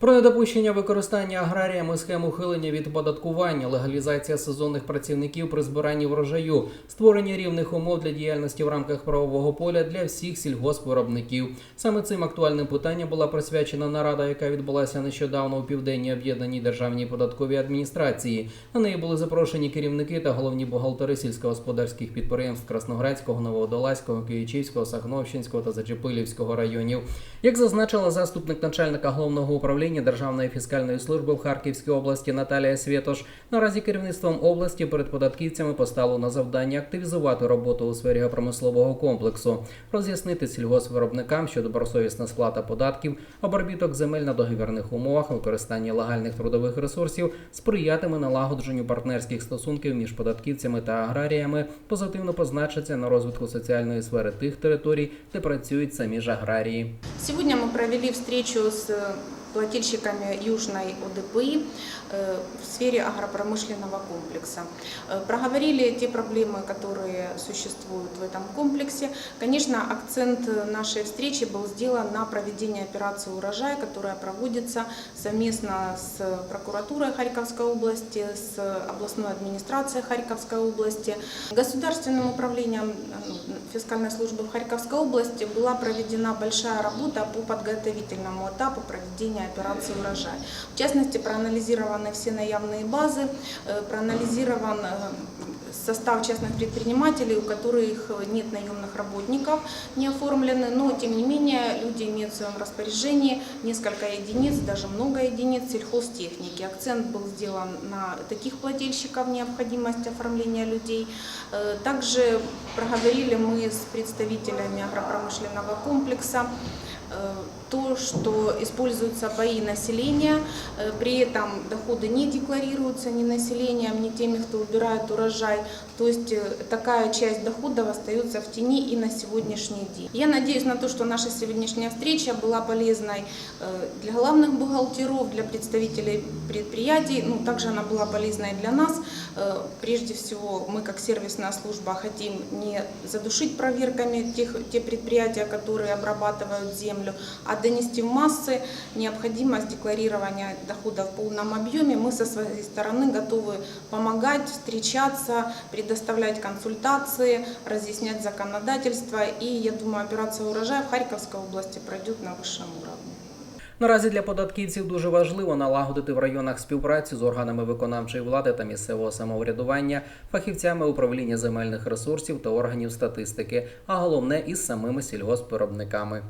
Про недопущення використання аграріями схем ухилення від оподаткування, легалізація сезонних працівників при збиранні врожаю, створення рівних умов для діяльності в рамках правового поля для всіх сільгоспвиробників. Саме цим актуальним питанням була присвячена нарада, яка відбулася нещодавно у південній об'єднаній державній податковій адміністрації. На неї були запрошені керівники та головні бухгалтери сільськогосподарських підприємств Красноградського, Новоодолазького, Київчівського, Сахновщинського та Зачепилівського районів. Як зазначила заступник начальника головного управління Державної фіскальної служби в Харківській області Наталія Свєтош, наразі керівництвом області перед податківцями поставило на завдання активізувати роботу у сфері промислового комплексу, роз'яснити сільгоспвиробникам, що добросовісна сплата податків, обробіток земель на договірних умовах, використання легальних трудових ресурсів сприятиме налагодженню партнерських стосунків між податківцями та аграріями, позитивно позначиться на розвитку соціальної сфери тих територій, де працюють самі ж аграрії. Сегодня мы провели встречу э, плательщиками Южной ОДПИ э, в сфере агропромышленного комплекса. Э, Проговорили те проблемы, которые существуют в этом комплексе. Конечно, акцент нашей встречи был сделан на проведение операции «Урожай», которая проводится совместно с прокуратурой Харьковской области, с областной администрацией Харьковской области. Государственным управлением э, фискальной службы в Харьковской области была проведена большая работа по подготовительному этапу проведения операции «Урожай». В частности, проанализированы все наявные базы, э, проанализирован э, состав частных предпринимателей, у которых нет наемных работников, не оформлены, но тем не менее люди имеют в своем распоряжении несколько единиц, даже много единиц сельхозтехники. Акцент был сделан на таких плательщиков, необходимость оформления людей. Э, Также проговорили мы с представителями агропромышленного комплекса э, то, что используются паи населения, э, при этом доходы не декларируются ни населением, ни теми, кто убирает урожай. То есть э, такая часть доходов остается в тени и на сегодняшний день. Я надеюсь на то, что наша сегодняшняя встреча была полезной э, для главных бухгалтеров, для представителей предприятий, ну, также она была полезной для нас. Прежде всего, мы как сервисная служба хотим не задушить проверками тех, те предприятия, которые обрабатывают землю, а донести в массы необходимость декларирования дохода в полном объеме. Мы со своей стороны готовы помогать, встречаться, предоставлять консультации, разъяснять законодательство. И я думаю, операция «Урожай» в Харьковской области пройдет на высшем уровне. Наразі для податківців дуже важливо налагодити в районах співпрацю з органами виконавчої влади та місцевого самоврядування, фахівцями управління земельних ресурсів та органів статистики, а головне із самими сільгоспвиробниками.